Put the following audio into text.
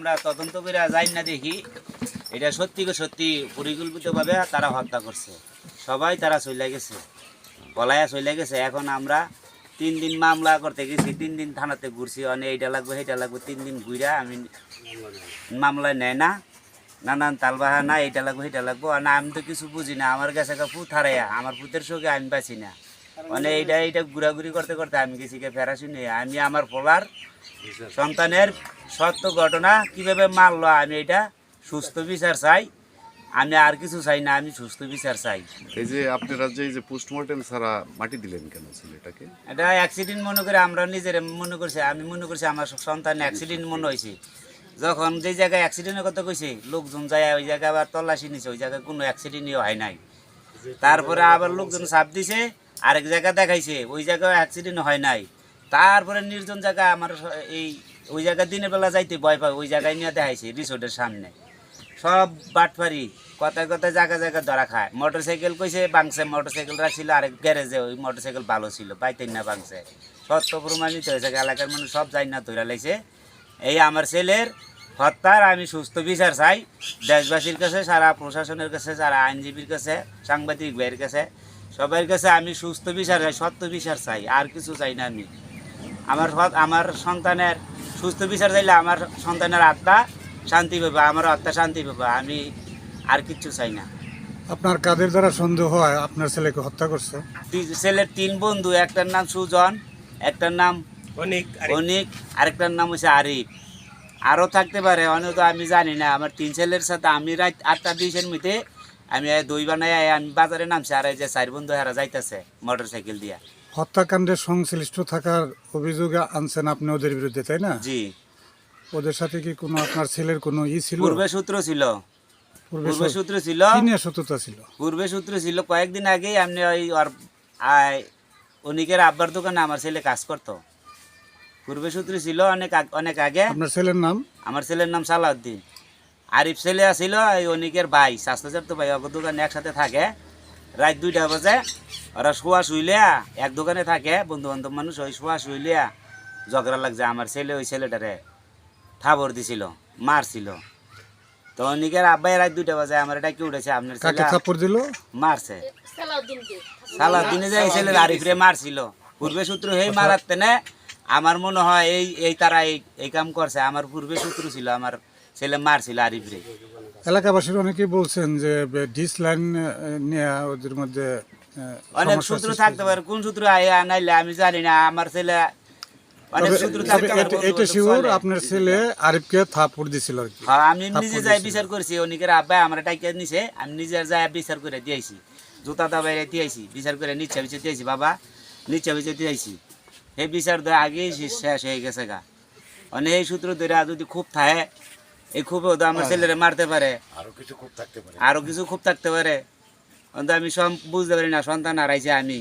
আমরা তদন্ত করে যাই না দেখি, এটা সত্যি সত্যি পরিকল্পিতভাবে তারা হত্যা করছে। সবাই তারা চলে গেছে পলায়া চলে গেছে। এখন আমরা তিন দিন মামলা করতে গেছি, তিন দিন থানাতে ঘুরছি অনেক এইটা লাগবে, সেইটা লাগবে, তিন দিন ঘুরা আমি মামলায় নেয় না, নানান তালবাহানা, এইটা লাগবে, সেইটা লাগবো। না, আমি তো কিছু বুঝি না, আমার কাছে পুত হারাইয়া আমার পুতের সঙ্গে আমি পাচ্ছি না। মানে এইটা এইটা ঘুরাঘুরি করতে করতে আমি গেছি কে ফেরা শুনি আমি আমার পোলার সন্তানের সত্য ঘটনা কীভাবে মারলো আমি এটা সুস্থ বিচার চাই। আমি আর কিছু চাই না আমি সুস্থ বিচার চাই। এই যে আপনারা যে এই যে পোস্টমর্টেম ছাড়া মাটি দিলেন কেন ছেলেটাকে? এটা অ্যাক্সিডেন্ট মনে করে আমরা নিজের মনে করছি আমি মনে করছি আমার সন্তান অ্যাক্সিডেন্ট মনে হয়েছে যখন যে জায়গায় অ্যাক্সিডেন্টের কথা কইছে লোকজন যায় ওই জায়গায় আবার তল্লাশি নিছে ওই জায়গায় কোনো অ্যাক্সিডেন্টই হয় নাই। তারপরে আবার লোকজন চাপ দিছে আরেক জায়গা দেখাইছে, ওই জায়গায় অ্যাক্সিডেন্ট হয় নাই। তারপরে নির্জন জায়গা আমার এই, ওই জায়গা দিনের বেলা যাইতে ভয় পায়, ওই জায়গায় নিয়ে দেখাইছে রিসোর্টের সামনে। সব বাটফারি, কথায় কথায় জায়গা জায়গা ধরা খায়। মোটর সাইকেল কইছে বাংছে মোটর রাখছিল আরেক গ্যারেজে ওই মোটর সাইকেল ভালো ছিল, পাইতেন না বাংছে সত্য প্রমাণিত হয়েছে, এলাকার মানুষ সব যাই না ধরে লাইছে। এই আমার ছেলের হত্যার আমি সুস্থ বিচার চাই। দেশবাসীর কাছে, সারা প্রশাসনের কাছে, সারা আইনজীবীর কাছে, সাংবাদিক ভাইয়ের কাছে। সবার কাছে আমি সুস্থ বিচার চাই সত্য বিচার চাই আর কিছু চাই না আমি। আমার আমার সন্তানের সুস্থ বিচার চাইলে আমার সন্তানের আত্মা শান্তি পাবে আমার আত্মা শান্তি পাবে আমি আর কিচ্ছু চাই না। আপনার কাদের দ্বারা সন্দেহ হয়? আপনার ছেলেকে হত্যা করছে? ছেলের তিন বন্ধু একটার নাম সুজন একটার নাম অনিক অনিক আরেকটার নাম হচ্ছে আরিফ। আরও থাকতে পারে অনেক তো আমি জানি না আমার তিন ছেলের সাথে আমি রাত আটটা বিশের মধ্যে আমি দই বানাই আমি বাজারে নামছি আর এই যে চার বন্ধু হারা যাইতেছে মোটর সাইকেল দিয়া। হত্যাকাণ্ডে সংশ্লিষ্ট থাকার অভিযোগে আনছেন আপনি ওদের বিরুদ্ধে তাই না? জি। ওদের সাথে কি কোনো আপনার ছেলের কোনো ই ছিল? পূর্বে সূত্র ছিল। পূর্বে সূত্র ছিল। সত্যতা ছিল? পূর্বে সূত্র ছিল। কয়েকদিন আগেই আপনি ওই অনিকের আব্বার দোকানে আমার ছেলে কাজ করতো। পূর্বে সূত্র ছিল অনেক আগ- অনেক আগে। আপনার ছেলের নাম? আমার ছেলের নাম সালাউদ্দিন। আরিফ ছেলে ছিল এই অনিকের ভাই। স্বাস্থ্যচার তো ভাই ওর দোকানে একসাথে থাকে। রাত দুইটা বাজে। ওরা শোয়া শুইলিয়া এক দোকানে থাকে বন্ধু বান্ধব মানুষ ওই শোয়া শুইলিয়া ঝগড়া লাগছে। আমার ছেলে ওই ছেলেটারে ঠাবর দিছিল মারছিল। তো অনিকের আব্বাই রাত দুইটা বাজে আমার এটা কি উঠেছে? আপনার ছেলে থাপ্পড় দিল? মারছে। সালাউদ্দিনে যে এই ছেলের আরিফরে মারছিল। পূর্বে সূত্র হেই মারাতে না আমার মনে হয় এই এই তারা এই এই কাম করছে। আমার পূর্বে সূত্র ছিল আমার ছেলে মারছিল আরিফরে এলাকাবাসীর অনেকেই বলছেন যে ডিস লাইন নিয়ে ওদের মধ্যে অনেক সূত্র থাকতে পারে কোন সূত্র আইয়া নাইলে আমি জানি না আমার ছেলে অনেক এটা- বন্ধু এটা বান্ধব শিওর আপনার ছেলে আরিফকে থাপ্পড় দিছিল আর কি। হ্যাঁ আমি নিজে যাই বিচার করছি অনিকের আব্বা আমার টাইকে নিছে আমি নিজে যাই বিচার করে দিয়েছি জুতা দাবাই দিয়েছি বিচার করে নিচ্ছে বিচার দিয়েছি বাবা নিচ্ছে বিচার দিয়েছি। এই বিচার দেওয়া আগেই শেষ হয়ে গেছে গা। অনেক সূত্র ধরে যদি খুব থাকে এই খুব তো আমার ছেলেরা মারতে পারে। আরও কিছু খুব থাকতে পারে। আরও কিছু খুব থাকতে পারে। আমি সব বুঝতে পারি না সন্তান হারাইছে আমি।